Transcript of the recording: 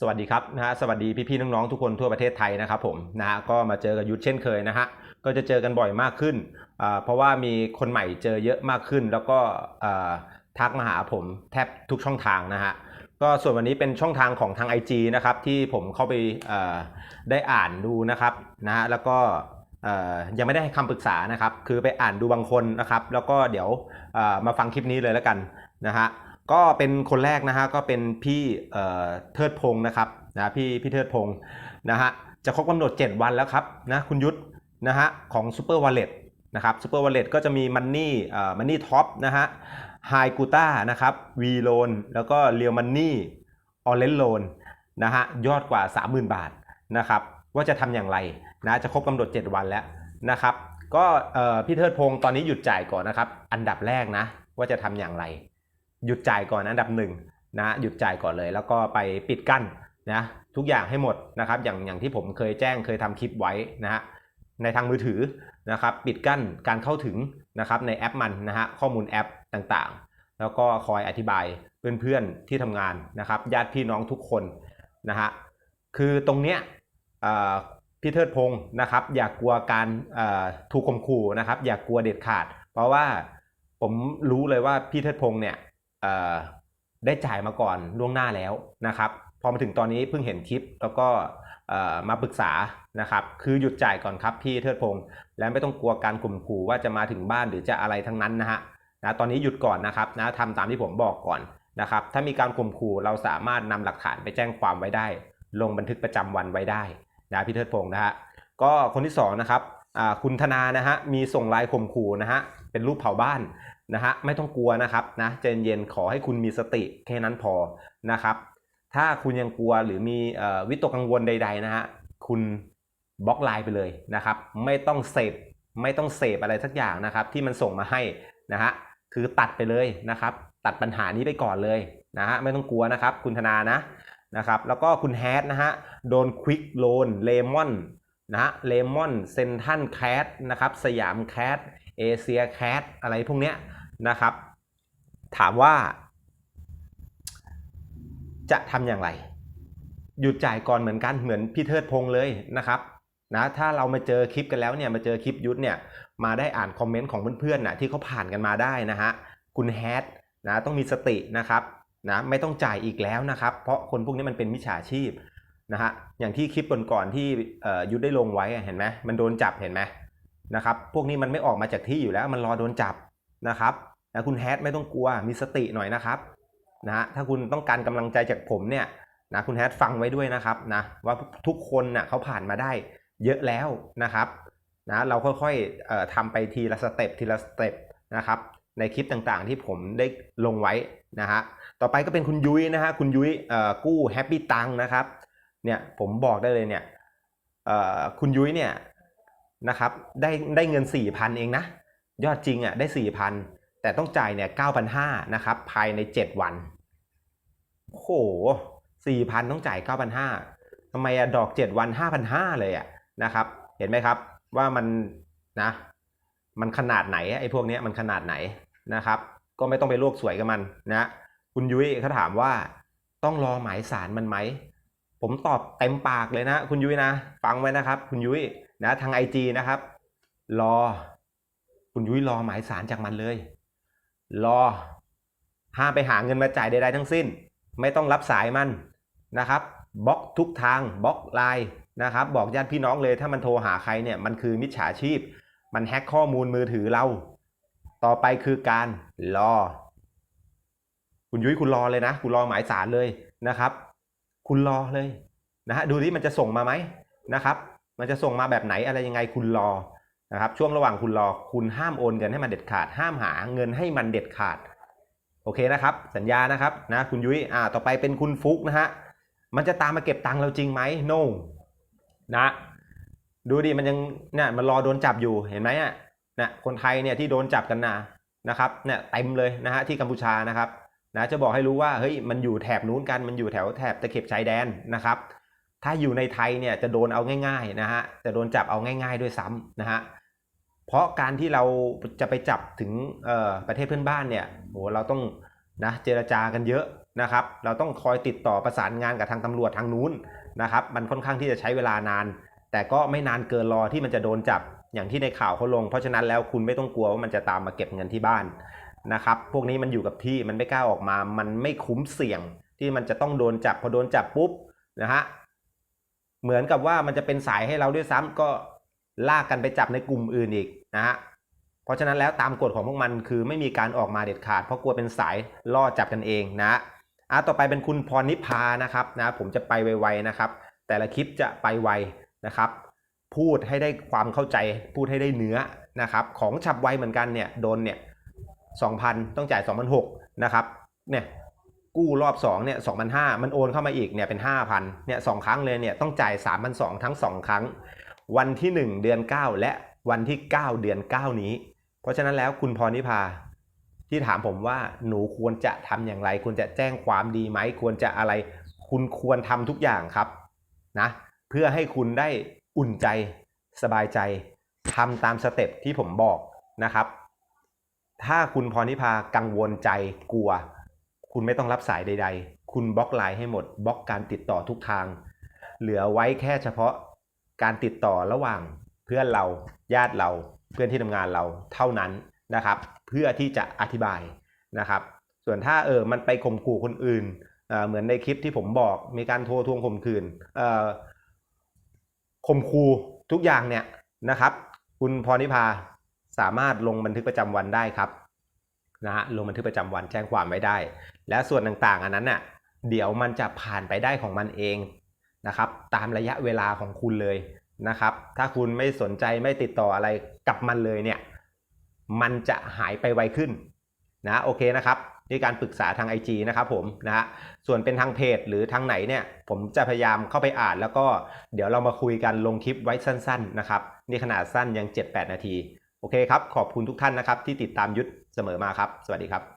สวัสดีครับนะฮะสวัสดีพี่ๆน้องๆทุกคนทั่วประเทศไทยนะครับผมนะฮะก็มาเจอกับยุทธเช่นเคยนะฮะก็จะเจอกันบ่อยมากขึ้น เพราะว่ามีคนใหม่เจอเยอะมากขึ้น แล้วก็ทักมาหาผมแทบทุกช่องทางนะฮะก็ส่วนวันนี้เป็นช่องทางของทาง IG นะครับที่ผมเข้าไปได้อ่านดูนะครับนะฮะแล้วก็ยังไม่ได้ให้คำปรึกษานะครับ คือไปอ่านดูบางคนนะครับ แล้วก็เดี๋ยวมาฟังคลิปนี้เลยแล้วกันนะฮะ ก็เป็นคนแรกนะฮะก็เป็นพี่เอ่อเทิดพงศ์นะครับนะพี่พี่เทิดพงศ์นะฮะจะครบกำหนด 7 วันแล้วครับนะคุณยุทธนะฮะของ Super Wallet นะครับซูเปอร์วอลเล็ตก็จะมีมันนี่เอ่อมันนี่ท็อปนะฮะไฮกูต้านะครับวีโลนแล้วก็เรียวมันนี่ออเรนโลนนะฮะยอดกว่า 30,000 บาทนะครับว่าจะทำอย่างไรนะจะครบกำหนด 7 วันแล้วนะครับก็พี่เทิดพงศ์ตอนนี้หยุดจ่ายก่อนนะครับ อันดับแรกนะว่าจะทำอย่างไร หยุดจ่ายก่อนอันดับหนึ่งนะหยุดจ่ายก่อนเลย แล้วก็ไปปิดกั้นนะทุกอย่างให้หมดนะครับอย่างอย่างที่ผมเคยแจ้งเคยทำคลิปไว้นะฮะในทางมือถือนะครับปิดกั้นการเข้าถึงนะครับในแอปมันนะฮะข้อมูลแอปต่างๆ แล้วก็คอยอธิบายเพื่อนๆที่ทำงานนะครับญาติพี่น้องทุกคนนะฮะคือตรงเนี้ยพี่เทิดพงศ์นะครับอย่ากกลัวการถูกข่มขู่นะครับอย่ากกลัวเด็ดขาด เพราะว่าผมรู้เลยว่าพี่เทิดพงศ์เนี่ย ได้จ่ายมาก่อนล่วงหน้าแล้วนะครับ พอมาถึงตอนนี้เพิ่งเห็นคลิปแล้วก็มาปรึกษานะครับ คือหยุดจ่ายก่อนครับพี่เทิดพงศ์และไม่ต้องกลัวการข่มขู่ว่าจะมาถึงบ้านหรือจะอะไรทั้งนั้นนะฮะนะตอนนี้หยุดก่อนนะครับนะทำตามที่ผมบอกก่อนนะครับ ถ้ามีการข่มขู่เราสามารถนำหลักฐานไปแจ้งความไว้ได้ ลงบันทึกประจำวันไว้ได้นะพี่เทิดพงศ์นะฮะก็คนที่สองนะครับคุณธนานะฮะมีส่งลน์ข่มขู่นะฮะเป็นรูปเผาบ้าน นะฮะไม่ต้องกลัวนะครับนะใจเย็นๆขอให้คุณมีสติแค่นั้นพอนะครับ ถ้าคุณยังกลัวหรือมีวิตกกังวลใด ๆ นะฮะคุณบล็อกไลน์ไปเลยนะครับ ไม่ต้องเสพไม่ต้องเสพอะไรสักอย่างนะครับ ที่มันส่งมาให้นะฮะคือตัดไปเลยนะครับ ตัดปัญหานี้ไปก่อนเลยนะฮะไม่ต้องกลัวนะครับ คุณธนานะนะครับ แล้วก็คุณแฮทนะฮะโดนควิกโลนเลมอนนะฮะเลมอนเซนทันแคทนะครับสยามแคทเอเชียแคทอะไรพวกเนี้ย นะครับ ถามว่า จะทำอย่างไร หยุดจ่ายก่อนเหมือนกันเหมือนพี่เทิดพงษ์เลยนะครับนะถ้าเรามาเจอคลิปกันแล้วเนี่ยมาเจอคลิปยุทธเนี่ยมาได้อ่านคอมเมนต์ของเพื่อนๆนะที่เขาผ่านกันมาได้นะฮะคุณแฮทนะต้องมีสตินะครับนะไม่ต้องจ่ายอีกแล้วนะครับ เพราะคนพวกนี้มันเป็นมิจฉาชีพนะฮะอย่างที่คลิปก่อนๆที่ยุทธได้ลงไว้เห็นไหมมันโดนจับเห็นไหมนะครับพวกนี้มันไม่ออกมาจากที่อยู่แล้ว มันรอโดนจับ นะครับนะคุณแฮทไม่ต้องกลัวมีสติหน่อยนะครับนะฮะถ้าคุณต้องการกำลังใจจากผมเนี่ยนะคุณแฮทฟังไว้ด้วยนะครับนะว่าทุกคนนะ่ะเขาผ่านมาได้เยอะแล้วนะครับนะเราค่อยๆเอ่อทำไปทีละสเต็ปทีละสเต็ปนะครับในคลิปต่างๆที่ผมได้ลงไว้นะฮะต่อไปก็เป็นคุณยุ้ยนะฮะคุณยุ้ยกู้แฮปปี้ตังนะครับเนี่ยผมบอกได้เลยเนี่ยคุณยุ้ยเนี่ยนะครับได้ได้เงิน4,000เองนะ ยอดจริงอะได้ 4,000 แต่ต้องจ่ายเนี่ย9,500นะครับภายใน 7 วันโอ้โห4,000 ต้องจ่าย 9,500ทำไมอะดอก 7 วัน 5,500 เลยอะนะครับ เห็นไหมครับว่ามันนะมันขนาดไหนไอ้พวกเนี้ยมันขนาดไหนนะครับ ก็ไม่ต้องไปโลกสวยกับมันนะคุณยุ้ยเขาถามว่าต้องรอหมายสารมันไหม ผมตอบเต็มปากเลยนะ คุณยุ้ยนะ ฟังไว้นะครับ คุณยุ้ยนะทางไอจีนะครับ รอ คุณยุ้ยรอหมายสารจากมันเลย รอห้ามไปหาเงินมาจ่ายใดๆทั้งสิ้น ไม่ต้องรับสายมันนะครับบล็อกทุกทางบล็อกไลน์นะครับบอกญาติพี่น้องเลยถ้ามันโทรหาใครเนี่ยมันคือมิจฉาชีพ มันแฮ็กข้อมูลมือถือเรา ต่อไปคือการรอ คุณยุ้ยคุณรอเลยนะ คุณรอหมายสารเลยนะครับ คุณรอเลยนะฮะดูที่มันจะส่งมาไหมนะครับ มันจะส่งมาแบบไหนอะไรยังไงคุณรอ นะครับช่วงระหว่างคุณรอคุณห้ามโอนเงินให้มันเด็ดขาด ห้ามหาเงินให้มันเด็ดขาดโอเคนะครับ สัญญานะครับนะคุณยุ้ยอ่าต่อไปเป็นคุณฟุกนะฮะมันจะตามมาเก็บตังค์เราจริงไหม no นะดูดิมันยังเนี่ยมันรอโดนจับอยู่เห็นไหมอะนะคนไทยเนี่ยที่โดนจับกันนะนะครับเนี่ยเต็มเลยนะฮะที่กัมพูชานะครับนะจะบอกให้รู้ว่าเฮ้ยมันอยู่แถบนู้นกันมันอยู่แถวแถบตะเข็บชายแดนนะครับ ถ้าอยู่ในไทยเนี่ยจะโดนเอาง่ายๆนะฮะจะโดนจับเอาง่าย ๆด้วยซ้ำนะฮะ เพราะการที่เราจะไปจับถึงประเทศเพื่อนบ้านเนี่ยโหเราต้องนะเจรจากันเยอะนะครับ เราต้องคอยติดต่อประสานงานกับทางตำรวจทางนู้นนะครับ มันค่อนข้างที่จะใช้เวลานาน แต่ก็ไม่นานเกินรอที่มันจะโดนจับอย่างที่ในข่าวเขาลง เพราะฉะนั้นแล้วคุณไม่ต้องกลัวว่ามันจะตามมาเก็บเงินที่บ้านนะครับ พวกนี้มันอยู่กับที่มันไม่กล้าออกมา มันไม่คุ้มเสี่ยงที่มันจะต้องโดนจับพอโดนจับปุ๊บนะฮะเหมือนกับว่ามันจะเป็นสายให้เราด้วยซ้ำก็ ลากกันไปจับในกลุ่มอื่นอีกนะฮะเพราะฉะนั้นแล้วตามกฎของพวกมันคือไม่มีการออกมาเด็ดขาด เพราะกลัวเป็นสายล่อจับกันเองนะอะต่อไปเป็นคุณพรนิพานะครับนะผมจะไปไวๆนะครับ แต่ละคลิปจะไปไวนะครับ พูดให้ได้ความเข้าใจ พูดให้ได้เนื้อนะครับ ของฉับไวเหมือนกันเนี่ยโดนเนี่ย2,000 ต้องจ่าย2,600นะครับเนี่ยกู้รอบ2เนี่ย2,500มันโอนเข้ามาอีกเนี่ยเป็น 5,000เนี่ยสองครั้งเลยเนี่ยต้องจ่าย3,200ทั้ง 2 ครั้ง วันที่ 1 เดือน 9 และวันที่ 9 เดือน 9 นี้ เพราะฉะนั้นแล้วคุณพรนิพาที่ถามผมว่าหนูควรจะทำอย่างไร ควรจะแจ้งความดีไหม ควรจะอะไร คุณควรทำทุกอย่างครับนะเพื่อให้คุณได้อุ่นใจสบายใจทำตามสเต็ปที่ผมบอกนะครับ ถ้าคุณพรนิพากังวลใจกลัว คุณไม่ต้องรับสายใด ๆ คุณบล็อกไลน์ให้หมดบล็อกการติดต่อทุกทาง เหลือไว้แค่เฉพาะ การติดต่อระหว่างเพื่อนเราญาติเราเพื่อนที่ทำงานเราเท่านั้นนะครับ เพื่อที่จะอธิบายนะครับ ส่วนถ้าเออมันไปข่มขู่คนอื่นเเหมือนในคลิปที่ผมบอกมีการโทรทวงข่มขืนข่มขู่ทุกอย่างเนี่ยนะครับ คุณพรนิพาสามารถลงบันทึกประจำวันได้ครับนะฮะลงบันทึกประจำวันแจ้งความไว้ได้ และส่วนต่างๆ อันนั้นน่ะเดี๋ยวมันจะผ่านไปได้ของมันเอง นะครับตามระยะเวลาของคุณเลยนะครับ ถ้าคุณไม่สนใจไม่ติดต่ออะไรกับมันเลยเนี่ยมันจะหายไปไวขึ้นนะโอเคนะครับนี่การปรึกษาทาง IG นะครับผมนะฮะส่วนเป็นทางเพจหรือทางไหนเนี่ยผมจะพยายามเข้าไปอ่าน แล้วก็เดี๋ยวเรามาคุยกันลงคลิปไว้สั้นๆนะครับนี่ขนาดสั้นยัง 7-8 นาที โอเคครับ ขอบคุณทุกท่านนะครับที่ติดตามยุทธเสมอมาครับ สวัสดีครับ